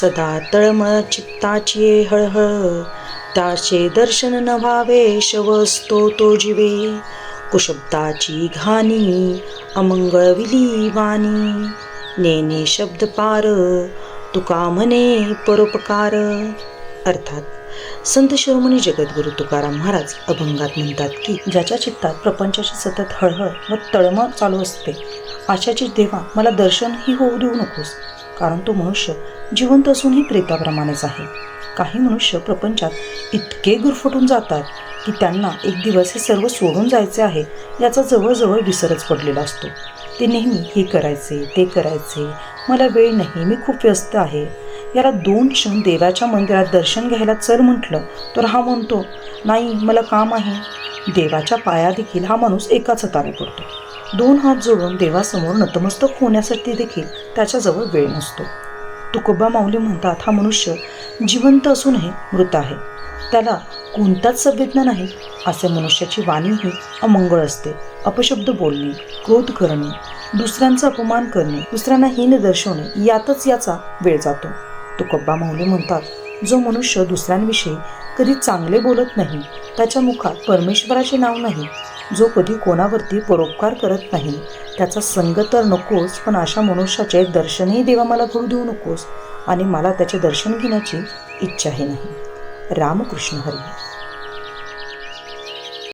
सदा तळमळ चित्ताची हळहळ. त्याचे दर्शन न व्हावे शवस्तो तो जीवे. कुशब्दाची घाणी अमंगळ विली वाणी नेने शब्द पार तुका म्हणे परोपकार. अर्थात संत शिरोमणी जगद्गुरु तुकाराम महाराज अभंगात म्हणतात की ज्याच्या चित्तात प्रपंचाची सतत हळहळ व तळमळ चालू असते आशाची देवा मला दर्शनही होऊ देऊ नकोस. कारण तो मनुष्य जिवंत असूनही प्रेताप्रमाणेच आहे. काही मनुष्य प्रपंचात इतके गुरफटून जातात की त्यांना एक दिवस हे सर्व सोडून जायचे आहे याचा जवळजवळ विसरच पडलेला असतो. ते नेहमी हे करायचे ते करायचे. मला वेळ नाही मी खूप व्यस्त आहे. याला दोन क्षण देवाच्या मंदिरात दर्शन घ्यायला चल म्हटलं तर हा म्हणतो नाही मला काम आहे. देवाच्या पाया देखील हा माणूस एकाच हाताने पडतो. दोन हात जोडून देवासमोर नतमस्तक होण्यासाठी देखील त्याच्याजवळ वेळ नसतो. तुकोबा माऊली म्हणतात हा मनुष्य जिवंत असूनही मृत आहे. त्याला कोणताच संवेदना नाही. असे मनुष्याची वाणीही अमंगळ असते. अपशब्द बोलणे क्रोध करणे दुसऱ्यांचा अपमान करणे दुसऱ्यांना हीन दर्शवणे यातच याचा वेळ जातो. तुकोबा माऊली म्हणतात जो मनुष्य दुसऱ्यांविषयी कधी चांगले बोलत नाही त्याच्या मुखात परमेश्वराचे नाव नाही जो कधी कोणावरती परोपकार करत नाही. त्याचा संग तर नकोस पण अशा मनुष्याचे दर्शनही देवा मला करू देऊ नकोस आणि मला त्याचे दर्शन घेण्याची इच्छाही नाही. रामकृष्ण हरी.